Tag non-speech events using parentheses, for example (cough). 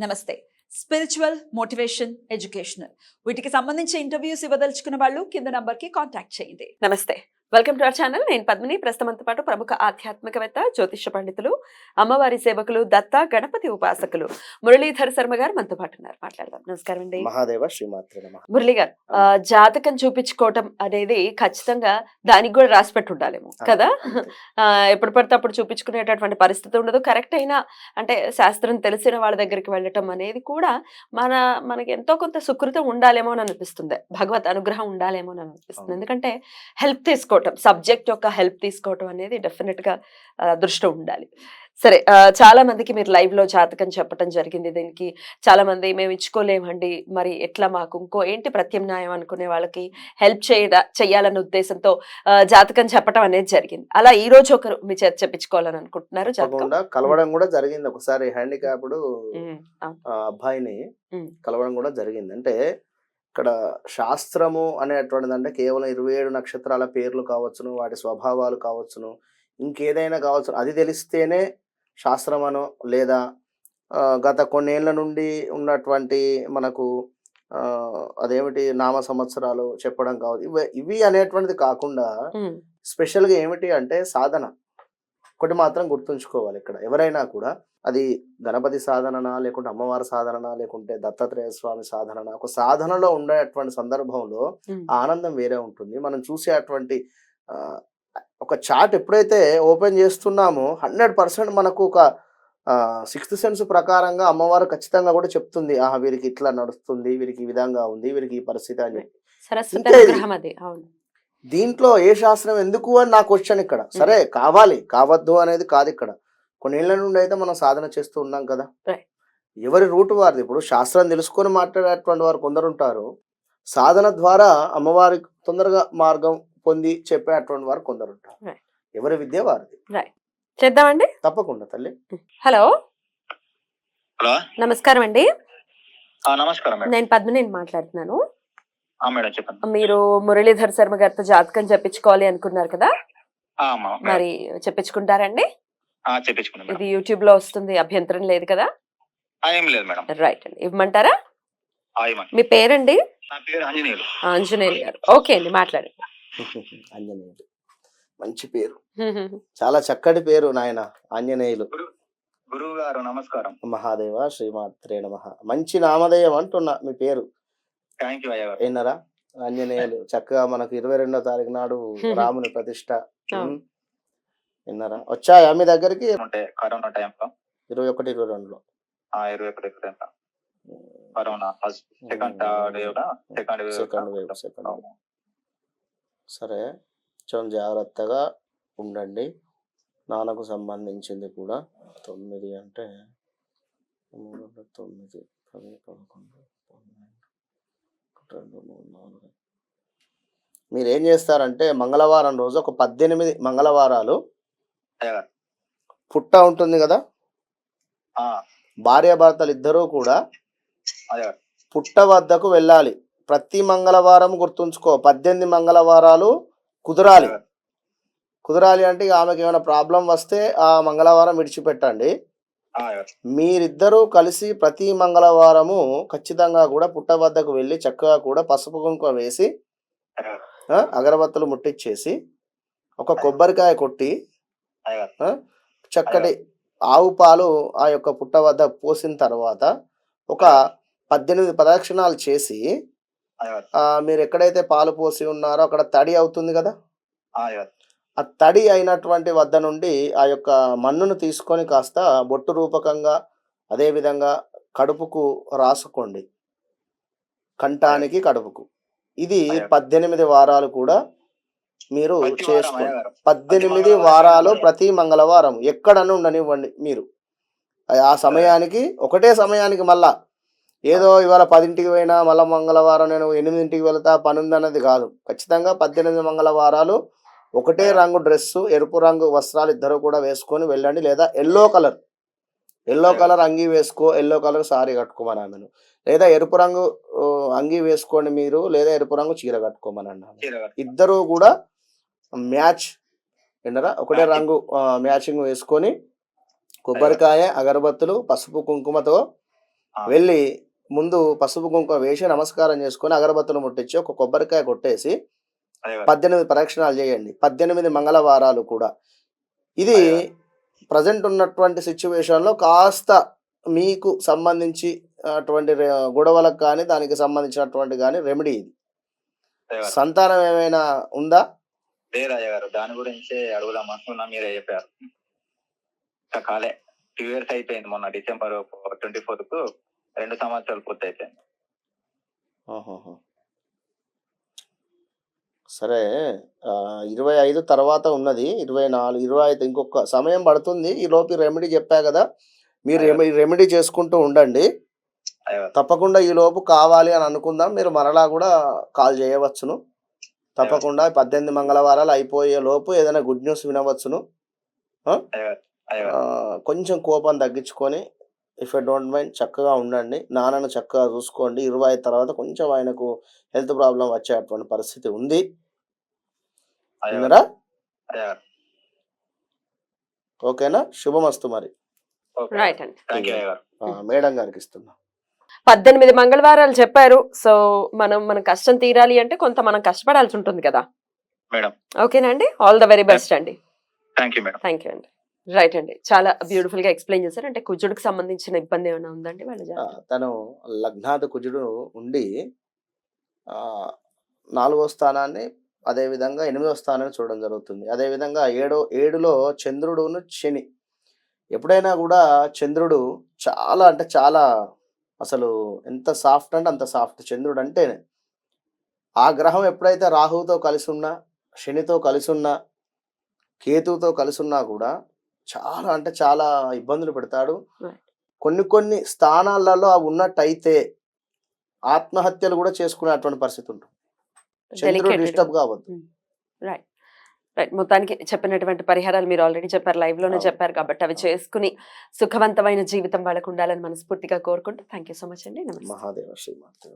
నమస్తే. Spiritual motivation educational వీటికి సంబంధించి ఇంటర్వ్యూస్ ఇవ్వదలుచుకున్న వాళ్ళు కింద నంబర్కి కాంటాక్ట్ చేయండి. నమస్తే. Welcome to our channel. నేను పద్మిని. ప్రస్తుతంతో పాటు ప్రముఖ ఆధ్యాత్మికవేత్త జ్యోతిష పండితులు అమ్మవారి సేవకులు దత్త గణపతి ఉపాసకులు మురళీధర్ శర్మ గారు మనతో పాటు ఉన్నారు. మాట్లాడదాం. నమస్కారం అండి. మహాదేవ శ్రీమాత్రి మురళి గారు జాతకం చూపించుకోవటం అనేది ఖచ్చితంగా దానికి కూడా రాసి పెట్టి ఉండాలేమో కదా? (laughs) ఎప్పుడు పడితే అప్పుడు చూపించుకునేటటువంటి పరిస్థితి ఉండదు. కరెక్ట్ అయినా అంటే శాస్త్రం తెలిసిన వాళ్ళ దగ్గరికి వెళ్ళటం అనేది కూడా మన మనకి ఎంతో కొంత సుకృతం ఉండాలేమో అని అనిపిస్తుంది. భగవత్ అనుగ్రహం ఉండాలేమో అని అనిపిస్తుంది. ఎందుకంటే హెల్ప్ తీసుకోవటం సబ్జెక్ట్ యొక్క హెల్ప్ తీసుకోవటం అనేది డెఫినెట్గా ఆ, అదృష్టం ఉండాలి. సరే చాలా మందికి మీరు లైవ్లో జాతకం చెప్పడం జరిగింది. దీనికి చాలా మంది మేము ఇచ్చుకోలేమండి మరి ఎట్లా మాకు ఇంకో ఏంటి ప్రత్యామ్నాయం అనుకునే వాళ్ళకి హెల్ప్ చేయ చేయాలన్న ఉద్దేశంతో జాతకం చెప్పడం అనేది జరిగింది. అలా ఈ రోజు ఒకరు మీ చేత చెప్పించుకోవాలని అనుకుంటున్నారు కలవడం కూడా జరిగింది. ఒకసారి హ్యాండిక్యాప్డ్. అబ్బాయిని. కలవడం కూడా జరిగింది. అంటే ఇక్కడ శాస్త్రము అనేటువంటిది అంటే కేవలం ఇరవై ఏడు నక్షత్రాల పేర్లు కావచ్చును వాటి స్వభావాలు కావచ్చును. ఇంకేదైనా కావచ్చు అది తెలిస్తేనే శాస్త్రమనో లేదా గత కొన్నేళ్ళ నుండి ఉన్నటువంటి మనకు అదేమిటి నామ సంవత్సరాలు చెప్పడం కావచ్చు. ఇవి ఇవి అనేటువంటిది కాకుండా స్పెషల్గా ఏమిటి అంటే సాధన. ఒకటి మాత్రం గుర్తుంచుకోవాలి ఇక్కడ. ఎవరైనా కూడా అది గణపతి సాధననా లేకుంటే అమ్మవారి సాధననా లేకుంటే దత్తాత్రేయ స్వామి సాధననా ఒక సాధనలో ఉండేటువంటి సందర్భంలో ఆనందం వేరే ఉంటుంది. మనం చూసేటువంటి ఆ, ఒక చార్ట్ ఎప్పుడైతే ఓపెన్ చేస్తున్నామో హండ్రెడ్ పర్సెంట్ మనకు ఒక సిక్స్త్ సెన్స్ ప్రకారంగా అమ్మవారు ఖచ్చితంగా కూడా చెప్తుంది. ఆహా వీరికి ఇట్లా నడుస్తుంది వీరికి ఈ విధంగా ఉంది వీరికి ఈ పరిస్థితి అని చెప్పి. దీంట్లో ఏ శాస్త్రం ఎందుకు అని నా క్వశ్చన్ ఇక్కడ. సరే కావాలి. కావద్దు అనేది కాదు ఇక్కడ. కొన్నేళ్ళ నుండి అయితే మనం సాధన చేస్తూ ఉన్నాం కదా. ఎవరి రూట్ వారిది? ఇప్పుడు శాస్త్రం తెలుసుకొని మాట్లాడేటువంటి వారు కొందరు ఉంటారు సాధన ద్వారా అమ్మవారి తొందరగా మార్గం పొంది చెప్పేటువంటి వారు కొందరు ఉంటారు. ఎవరి విద్య వారిది? చేద్దామండి? తప్పకుండా తల్లి. హలో హలో నమస్కారం అండి ఆ, నమస్కారం నేను పద్మిని మాట్లాడుతున్నాను. మీరు మురళీధర్ శర్మ గారితో జాతకం చెప్పించుకోవాలి అనుకున్నారు కదా. మరి చెప్పించుకుంటారండి? ఆ, చెప్పించుకున్నాం మేడం. ఇది యూట్యూబ్లో వస్తుంది అభ్యంతరం లేదు కదా? రైట్ అండి. ఇవ్వమంటారా? మీ పేరండి? నా పేరు ఆంజనేయులు. ఆంజనేయులు గారు. ఓకే అండి మాట్లాడండి. (laughs) ఆంజనేయులు. మంచి పేరు. (laughs) చాలా చక్కటి పేరు నాయన ఆంజనేయులు. గురువు గారు నమస్కారం. మహాదేవ శ్రీమాత్రే నమ. మంచి నామధేయం అంటున్నా మీ పేరు. థ్యాంక్ యూ అయ్య గారు విన్నారా? ఆంజనేయులు. చక్కగా మనకు ఇరవై రెండో తారీఖు నాడు (laughs) రాముని ప్రతిష్ట. విన్నారా? వచ్చాయా మీ దగ్గరికి? ఉంటే కరోనా టైంలో. ఇరవై ఒకటి ఇరవై రెండులో. ఆ, ఇరవై ఒకటి టైంలో Corona first second wave second wave second wave second wave. సరే కొంచెం జాగ్రత్తగా ఉండండి. నాన్నకు సంబంధించింది కూడా తొమ్మిది అంటే మూడు రెండు, తొమ్మిది పది పదకొండు పన్నెండు ఒకటి, రెండు మూడు నాలుగు మీరు ఏం చేస్తారంటే మంగళవారం రోజు ఒక పద్దెనిమిది మంగళవారాలు పుట్ట ఉంటుంది కదా? భార్యాభర్తలు ఇద్దరూ కూడా పుట్ట వద్దకు వెళ్ళాలి. ప్రతి మంగళవారం గుర్తుంచుకో పద్దెనిమిది మంగళవారాలు కుదరాలి. కుదరాలి అంటే ఆమెకి ఏమైనా ప్రాబ్లం వస్తే ఆ మంగళవారం విడిచిపెట్టండి. మీరిద్దరూ కలిసి ప్రతి మంగళవారము ఖచ్చితంగా కూడా పుట్ట వద్దకు వెళ్ళి చక్కగా కూడా పసుపు కుంకుమ వేసి అగరబత్తులు ముట్టించేసి ఒక కొబ్బరికాయ కొట్టి చక్కటి ఆవు పాలు ఆ యొక్క పుట్ట వద్ద పోసిన తర్వాత ఒక పద్దెనిమిది ప్రదక్షిణాలు చేసి మీరు ఎక్కడైతే పాలు పోసి ఉన్నారో అక్కడ తడి అవుతుంది కదా? ఆ, తడి అయినటువంటి వద్ద నుండి ఆ యొక్క మన్నును తీసుకొని కాస్త బొట్టు రూపకంగా అదే విధంగా కడుపుకు రాసుకోండి. కంఠానికి కడుపుకు. ఇది. పద్దెనిమిది వారాలు కూడా మీరు చేసుకోండి. పద్దెనిమిది వారాలు. ప్రతి మంగళవారం ఎక్కడన్నా ఉండనివ్వండి మీరు. ఆ- ఆ సమయానికి ఒకటే సమయానికి మళ్ళా. ఏదో ఇవాళ పదింటికి పోయినా మళ్ళా మంగళవారం నేను ఎనిమిదింటికి వెళ్తా పని ఉందన్నది కాదు. ఖచ్చితంగా పద్దెనిమిది మంగళవారాలు ఒకటే రంగు డ్రెస్సు ఎరుపు రంగు వస్త్రాలు ఇద్దరు కూడా వేసుకొని వెళ్ళండి. లేదా ఎల్లో కలర్. ఎల్లో కలర్ అంగీ వేసుకో ఎల్లో కలర్ సారీ కట్టుకోమని ఆమెను లేదా ఎరుపు రంగు అంగీ వేసుకోండి మీరు లేదా ఎరుపు రంగు చీర కట్టుకోమని అన్నాను ఇద్దరు కూడా మ్యాచ్ విన్నరా? ఒకటే. రంగు మ్యాచింగ్ వేసుకొని కొబ్బరికాయ అగరబత్తులు పసుపు కుంకుమతో. వెళ్ళి ముందు పసుపు కుంకుమ వేసి నమస్కారం చేసుకొని అగరబత్తులు ముట్టించి ఒక కొబ్బరికాయ కొట్టేసి పద్దెనిమిది ప్రదక్షిణాలు చేయండి. పద్దెనిమిది మంగళవారాలు కూడా. ఇది. ప్రజెంట్ ఉన్నటువంటి సిచ్యువేషన్లో కాస్త మీకు సంబంధించి అటువంటి గొడవలకు కానీ దానికి సంబంధించినటువంటి కానీ రెమెడీ ఇది. సంతానం ఏమైనా ఉందా? లేదు అయ్యగారు దాని గురించి అడుగుదాం అనుకున్నా మీరే చెప్పారు. ఇంకా కాలే. టూ ఇయర్స్ అయిపోయింది మొన్న డిసెంబర్ ట్వంటీ ఫోర్త్కు రెండు సంవత్సరాలు పూర్తి అయిపోయింది. సరే ఇరవై ఐదు తర్వాత ఉన్నది. ఇరవై నాలుగు ఇరవై ఐదు ఇంకొక సమయం పడుతుంది. ఈ లోపు రెమెడీ చెప్పా కదా మీరు రెమెడీ రెమెడీ చేసుకుంటూ ఉండండి. తప్పకుండా ఈ లోపు కావాలి అని అనుకుందాం. మీరు మరలా కూడా కాల్ చేయవచ్చును. తప్పకుండా పద్దెనిమిది మంగళవారాలు అయిపోయే లోపు ఏదైనా గుడ్ న్యూస్ వినవచ్చును. కొంచెం కోపం తగ్గించుకొని ఇఫ్ ఐ డోంట్ మైండ్ చక్కగా ఉండండి. నాన్నను చక్కగా చూసుకోండి. ఇరవై ఐదు తర్వాత కొంచెం ఆయనకు హెల్త్ ప్రాబ్లం వచ్చేటువంటి పరిస్థితి ఉంది. ఓకేనా? శుభమస్తు మరి. ఓకే. రైట్ అండి. మేడం గారికి ఇస్తున్నా. పద్దెనిమిది మంగళవారాలు చెప్పారు. సో మనం మన కష్టం తీరాలి అంటే కొంత మనం కష్టపడాల్సి ఉంటుంది కదా. మేడం. ఓకేనా అండి? ఆల్ ద వెరీ బెస్ట్ అండి. Thank you madam thank you అండి. రైట్ అండి. చాలా బ్యూటిఫుల్గా ఎక్స్ప్లెయిన్ చేశారు. అంటే కుజుడికి సంబంధించిన ఇబ్బంది ఏమైనా ఉందండి వాళ్ళ? తను లగ్నాథ కుజుడు ఉండి నాలుగో స్థానాన్ని అదే విధంగా ఎనిమిదో స్థానాన్ని చూడడం జరుగుతుంది. అదే విధంగా ఏడో ఏడులో చంద్రుడును శని. ఎప్పుడైనా కూడా చంద్రుడు చాలా అంటే చాలా అసలు ఎంత సాఫ్ట్ అంటే అంత సాఫ్ట్ చంద్రుడు అంటేనే ఆ గ్రహం ఎప్పుడైతే రాహువుతో కలిసి ఉన్నా శనితో కలిసి ఉన్నా కేతువుతో కలిసి ఉన్నా కూడా చాలా అంటే చాలా ఇబ్బందులు పెడతాడు. కొన్ని కొన్ని స్థానాలలో అవి ఉన్నట్టయితే ఆత్మహత్యలు కూడా చేసుకునేటువంటి పరిస్థితి ఉంటుంది. చంద్రుడు Delicate. డిస్టర్బ్ కావద్దు. రైట్ రైట్ మొత్తానికి చెప్పినటువంటి పరిహారాలు మీరు ఆల్రెడీ చెప్పారు. లైవ్లోనే అవును. చెప్పారు కాబట్టి అవి చేసుకుని సుఖవంతమైన జీవితం వాళ్ళకు ఉండాలని మనస్ఫూర్తిగా కోరుకుంటూ థ్యాంక్ యూ సో మచ్ అండి. మహాదేవ శ్రీమాత